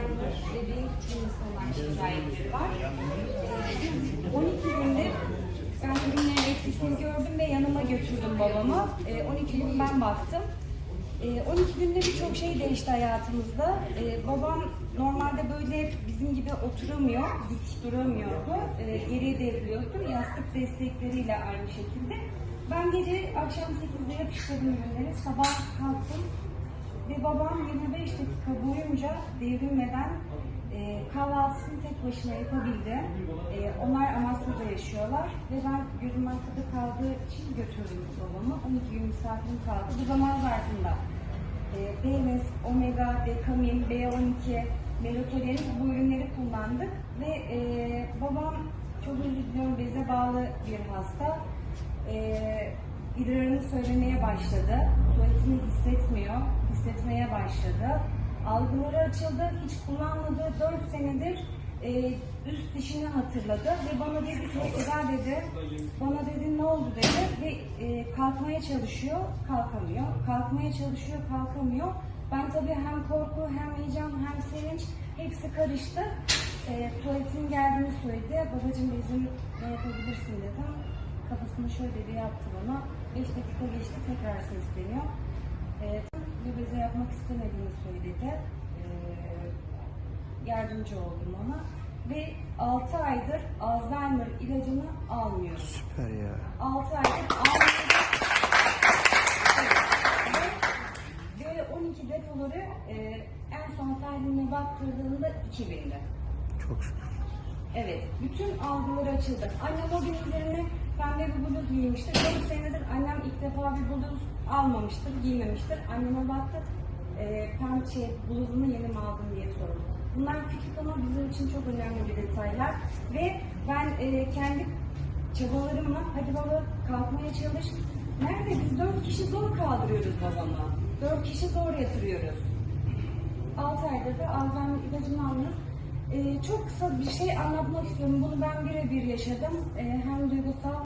Alzheimer ve beyin küçülmesinden şikayetleri var. Ee, Biz 12 gündür ben ürünlerin etkisini gördüm ve yanıma götürdüm babamı. Ee, 12 gün ben baktım. Ee, 12 günde birçok şey değişti hayatımızda. Ee, babam normalde böyle bizim gibi oturamıyor, dik duramıyordu. Ee, geriye devriliyordu. Yastık destekleriyle aynı şekilde. Ben gece akşam 8'de yapıştırdım ürünleri. Sabah kalktım ve babam 25 dakika boyunca devrilmeden e, kahvaltısını tek başına yapabildi. E, onlar Amasya'da yaşıyorlar ve ben gözüm arkada kaldığı için götürdüm babamı. 12 gün misafirim kaldı. Bu zaman zarfında e, BMS, Omega, Dekamin, B12, Melatonin bu ürünleri kullandık ve e, babam çok özür diliyorum beze bağlı bir hasta. E, idrarını söylemeye başladı. Tuvaletini hissetmiyor, hissetmeye başladı. Algıları açıldı, hiç kullanmadığı 4 senedir e, üst dişini hatırladı ve bana dedi ki Eda dedi, bana dedi ne oldu dedi ve e, kalkmaya çalışıyor, kalkamıyor. Kalkmaya çalışıyor, kalkamıyor. Ben tabii hem korku, hem heyecan, hem sevinç hepsi karıştı. E, tuvaletin geldiğini söyledi. Babacığım bizim ne yapabilirsin dedim. Kafasını şöyle bir yaptı bana. 5 dakika geçti tekrar sesleniyor. E, bir beze yapmak istemediğini söyledi. E, yardımcı oldum ona. Ve 6 aydır Alzheimer ilacını almıyor. Süper ya. 6 aydır almıyor. Ve Böyle 12 depoları e, en son tahlilime baktırdığımda 2000'di. Çok şükür. Evet, bütün algıları açıldı. Annem o gün üzerine pembe bir bluz giymiştir. 4 senedir annem ilk defa bir bluz almamıştır, giymemiştir. Anneme baktı, e, pembe şey, bluzunu yeni mi aldın diye sordu. Bunlar küçük ama bizim için çok önemli bir detaylar. Ve ben e, kendi çabalarımla, hadi baba kalkmaya çalış. Nerede? Biz 4 kişi zor kaldırıyoruz babama. 4 kişi zor yatırıyoruz. 6 aydır da Alzheimer ilacını alıyoruz. Ee, çok kısa bir şey anlatmak istiyorum. Bunu ben birebir yaşadım. Ee, hem duygusal